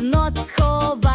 єнот сховався